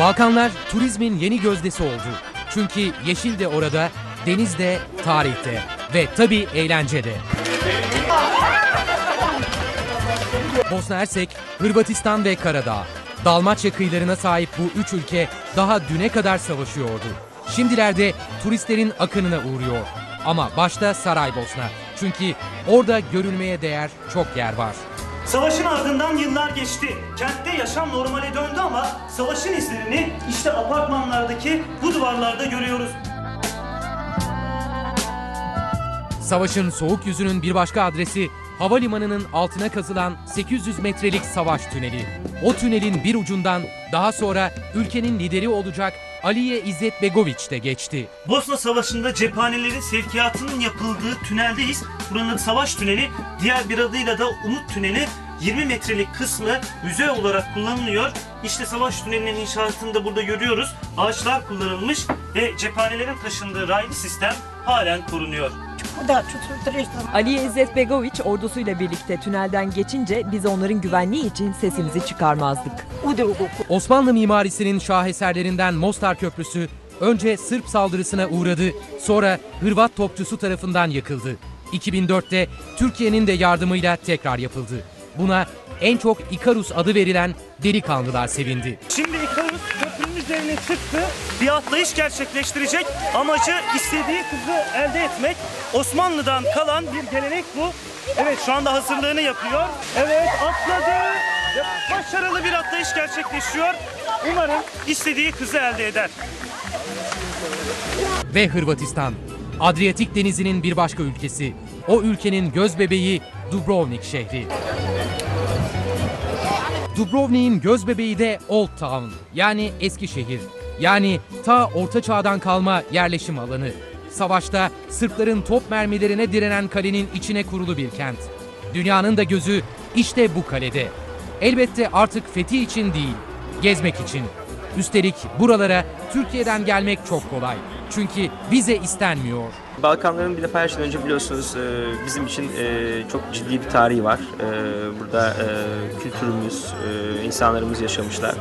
Balkanlar turizmin yeni gözdesi oldu. Çünkü yeşil de orada, deniz de, tarih de ve tabii eğlence de. Bosna Hersek, Hırvatistan ve Karadağ. Dalmaçya kıyılarına sahip bu üç ülke daha düne kadar savaşıyordu. Şimdilerde turistlerin akınına uğruyor. Ama başta Saraybosna. Çünkü orada görülmeye değer çok yer var. Savaşın ardından yıllar geçti. Kentte yaşam normale döndü ama savaşın izlerini işte apartmanlardaki bu duvarlarda görüyoruz. Savaşın soğuk yüzünün bir başka adresi havalimanının altına kazılan 800 metrelik savaş tüneli. O tünelin bir ucundan daha sonra ülkenin lideri olacak Aliye İzzet Begoviç de geçti. Bosna Savaşı'nda cephanelerin sevkiyatının yapıldığı tüneldeyiz. Buranın savaş tüneli, diğer bir adıyla da Umut Tüneli 20 metrelik kısmı müze olarak kullanılıyor. İşte savaş tünelinin inşaatını da burada görüyoruz. Ağaçlar kullanılmış ve cephanelerin taşındığı raylı sistem halen korunuyor. Ali İzzet Begoviç ordusuyla birlikte tünelden geçince biz onların güvenliği için sesimizi çıkarmazdık. Osmanlı mimarisinin şaheserlerinden Mostar Köprüsü önce Sırp saldırısına uğradı, sonra Hırvat topçusu tarafından yakıldı. 2004'te Türkiye'nin de yardımıyla tekrar yapıldı. Buna en çok Ikarus adı verilen delikanlılar sevindi. Şimdi Ikarus üzerine çıktı. Bir atlayış gerçekleştirecek. Amacı istediği kızı elde etmek. Osmanlı'dan kalan bir gelenek bu. Evet şu anda hazırlığını yapıyor. Evet atladı. Başarılı bir atlayış gerçekleşiyor. Umarım istediği kızı elde eder. Ve Hırvatistan. Adriyatik denizinin bir başka ülkesi. O ülkenin göz bebeği Dubrovnik şehri. Dubrovnik'in göz bebeği de Old Town yani eski şehir. Yani ta orta çağdan kalma yerleşim alanı. Savaşta Sırpların top mermilerine direnen kalenin içine kurulu bir kent. Dünyanın da gözü işte bu kalede. Elbette artık fethi için değil, gezmek için. Üstelik buralara Türkiye'den gelmek çok kolay. Çünkü vize istenmiyor. Balkanların bir defa her şeyden önce biliyorsunuz e, bizim için e, çok ciddi bir tarihi var. E, Burada kültürümüz, insanlarımız yaşamışlar.